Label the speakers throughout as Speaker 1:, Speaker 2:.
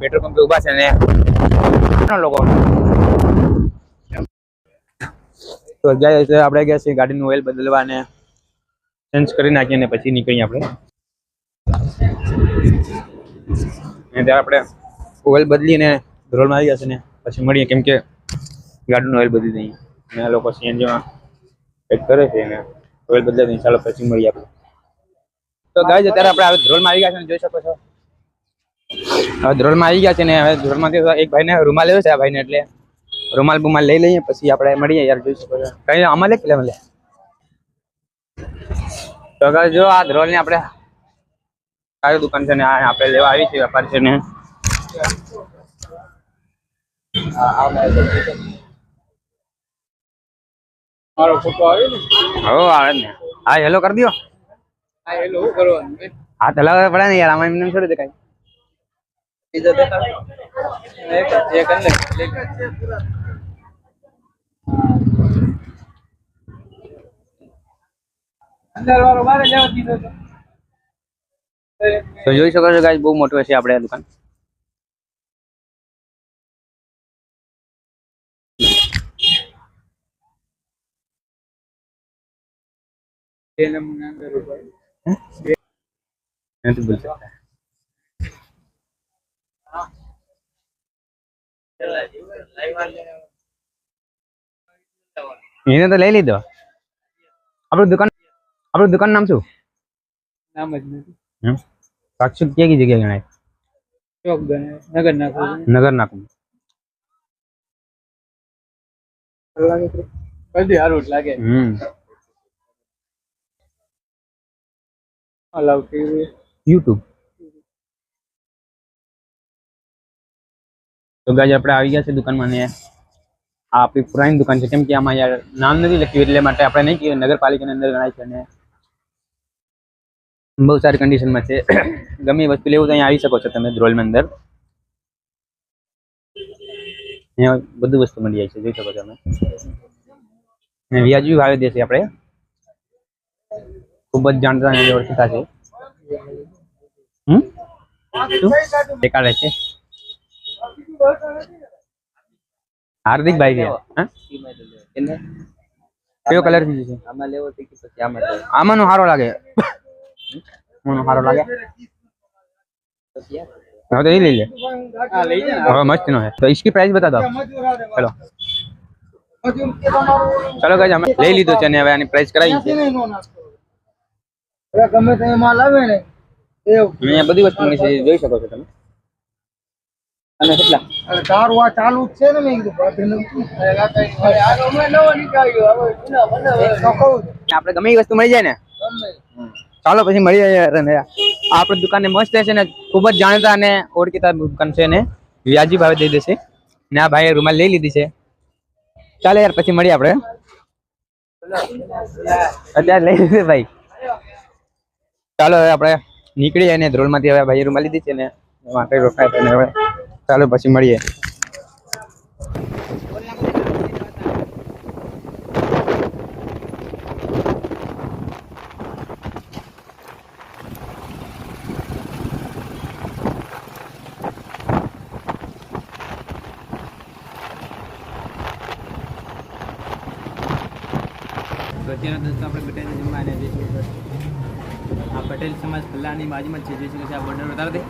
Speaker 1: Petrol પંપે ઊભા છે ને. લોકો? તો આપણે ગયા છીએ ગાડીનું ઓઇલ બદલવા ને ચેન્જ કરી નાખીએ ને પછી નીકળીએ આપણે. અને ત્યારે આપણે ઓઇલ બદલીને ધ્રોલમાં આવી ગયા છે ને, પછી મળીએ. કેમ કે ગાડીનું ઓઇલ બદલી દઈએ. અને આ લોકો સીએનજીમાં પેક કરે છે ને ઓઇલ બદલાવી દઈએ ચાલો પછી મળીએ આપણે. તો ગાય અત્યારે આપણે ધ્રોલમાં આવી ગયા છે જોઈ શકો છો. હવે ધોરણમાં આવી ગયા છે ને હવે ધોરણમાંથી એક એક ભાઈને રૂમાલ લેવો છે આ ભાઈને એટલે રૂમાલ બુમાલ લઈ લઈએ પછી આપણે મળીએ યાર જોઈ શકો છો. કઈ આમાં લે કે લે? તો જો આ ધ્રોલ ને આપણે કઈ દુકાન છે ને આપણે લેવા આવી છે વેપાર છે ને.
Speaker 2: મારો ફોટો આવે ને?
Speaker 1: હો આવે ને. હા હેલો કરી દો
Speaker 2: હા હેલો કરવાનું?
Speaker 1: હાથ હલાવવા પડે ને યાર આમાં એમને એમ છોડી દે
Speaker 2: બીજા દેખાડ. એક જ, એક જ લે, એક જ. અંદર વાળો મારે લેવા દીધો તો.
Speaker 1: તો જોઈ શકો છો ગાઈસ બહુ મોટું હશે આપણે આ દુકાન
Speaker 2: બે નંબરના અંદર ઉભા.
Speaker 1: નથી બોલ શકતા એને તો લઈ લીધો આપણું દુકાન આપણું દુકાન નામ શું
Speaker 2: નામ જ નથી
Speaker 1: હમ સાક્ષુત ક્યાં કી જગ્યા ગણાય
Speaker 2: ચોક ગણે નગર નાખો
Speaker 1: નગર નાકું
Speaker 2: બધી હારું જ લાગે
Speaker 1: હમ
Speaker 2: અલાવ ટીવી
Speaker 1: યુટ્યુબ તો ગાજ આપણે આવી ગયા છે દુકાનમાં ને આ આપણી પુરાણી દુકાન છે કેમ કે આમાં યાર નામ નથી લખ્યું એટલે માટે આપણે નહીં કહીએ નગરપાલિકાની અંદર ગણાય છે ને બહુ સારી કન્ડિશનમાં છે ગમે એ વસ્તુ લેવું તો અહીંયા આવી શકો છો તમે ધ્રોલની અંદર અહીંયા બધું વસ્તુ મળી જાય છે જોઈ શકો છો તમે ને વ્યાજબી ભાવે દેશે આપણે ખૂબ જ જાણતા અને ઓળખીતા છે હમ શું દેખાડે છે હાર્દિકભાઈ છે હા? કયો કલર છે
Speaker 2: આમાં લેવો તો કે પછી આમાં લેવો
Speaker 1: આમાંનો સારો લાગે આમાંનો સારો લાગે હવે તો એ લઈ લે
Speaker 2: હા લઈ જા
Speaker 1: હવે મસ્ત નો है तो इसकी प्राइस बता दो चलो
Speaker 2: મજૂર કે તમારું
Speaker 1: ચલો ગાઈસ અમે લઈ લીધો છે અને હવે આની પ્રાઇસ કરાવી છે
Speaker 2: નહીં નો નાખો હવે ગમે તે માલ આવે ને એ
Speaker 1: અહીંયા બધી વસ્તુ મળી છે જોઈ શકો છો તમે અને કેટલા?
Speaker 2: તારું આ ચાલુ જ છે ને મેં
Speaker 1: આપણે ગમે એ વસ્તુ મળી જાય ને?
Speaker 2: ગમે.
Speaker 1: ચાલો પછી મળી જાય આપણે દુકાને મસ્ત છે ને ખૂબ જ જાણીતા અને ઓળખીતા દુકાન છે ને વ્યાજી ભાવે દઈ દેશે. ને આ ભાઈએ રૂમાલ લઈ લીધી છે. ચાલે યાર પછી મળીએ આપણે. અત્યારે લઈ લીધી ભાઈ. ચાલો હવે આપણે નીકળીએ ને ધ્રોલમાંથી હવે ભાઈએ રૂમાલ લીધી છે ને માટે રોકાય હવે. ચાલો પછી મળીએ
Speaker 3: તો અત્યારે દોસ્તો આપણે પટેલ જમવા આવ્યા જઈશું આ પટેલ સમાજ કલ્યાણની બાજુમાં જ છે જોઈ શકો છો આ બોર્ડર બતાવો દે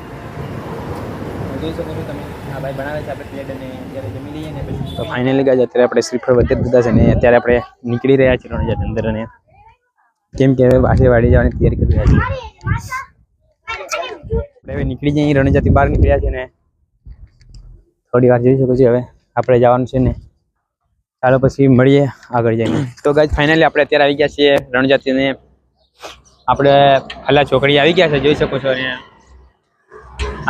Speaker 3: જોઈ શકો છો તમે. હા ભાઈ બનાવે છે, આપણે પ્લેટ અને અત્યારે જમી લઈએ ને પછી
Speaker 1: તો ફાઇનલી ગાજ અત્યારે આપણે શ્રીફળ વધે દીધા છે ને અત્યારે આપણે નીકળી રહ્યા છીએ રણજાત અંદર અને કેમ કે હવે પાછી વાડી જવાની તૈયારી કરી રહ્યા છીએ. આપણે હવે નીકળી જઈએ રણજાતી બહાર નીકળ્યા છે ને થોડી વાર જોઈ શકો છો હવે. આપણે જવાનું છે ને. ચાલો પછી મળીએ આગળ જઈને. તો ગાજ ફાઇનલી આપણે અત્યારે આવી ગયા છીએ રણજાતીને આપણે હલા છોકરી આવી ગયા છે, જોઈ શકો છો અને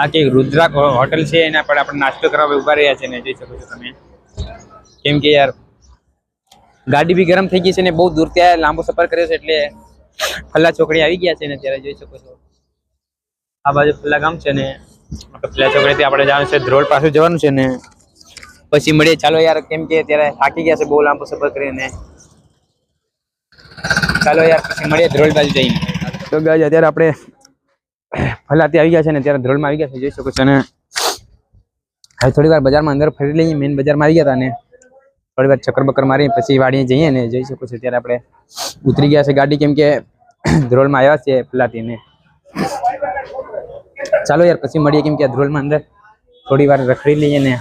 Speaker 1: આ કે રુદ્રાક હોટલ છે, એના પર આપણે નાસ્તો કરવા ઊભા રહ્યા છે ને, જોઈ શકો છો તમે. કેમ કે યાર, ગાડી બી ગરમ થઈ ગઈ છે ને, બહુ દૂર ત્યાં લાંબો સફર કર્યો છે એટલે ફલ્લા છોકરી આવી ગયા છે ને ત્યારે જોઈ શકો છો. આ બાજુ ફલ્લા ગામ છે ને ફલ્લા છોકરીથી આપણે જવાનું છે ધ્રોળ પાસે જવાનું છે ને. પછી મળીએ. ચાલો યાર, કેમ કે ત્યારે થાકી ગયા છે, બહુ લાંબો સફર કરીને. ચાલો યાર, પછી મળીએ ધ્રોળ બાજુ જઈને. તો ગાય અત્યારે આપણે ફલાતી આવી ગયા છે ને ત્યારે ધ્રોલમાં આવી ગયા છે, જોઈ શકો છો અને હવે થોડી વાર બજારમાં અંદર ફરી લઈએ મેઇન બજારમાં આવી ગયા હતા ને. થોડી વાર ચક્કર બક્કર મારી પછી વાડીએ જઈએ ને, જઈ શકો છો ત્યારે આપણે ઉતરી ગયા છે ગાડી, કેમ કે ધ્રોલમાં આવ્યા છે ફલાતી ને. ચાલો યાર, પછી મળીએ, કેમ કે આ ધ્રોલમાં અંદર થોડી વાર રખડી લઈએ ને.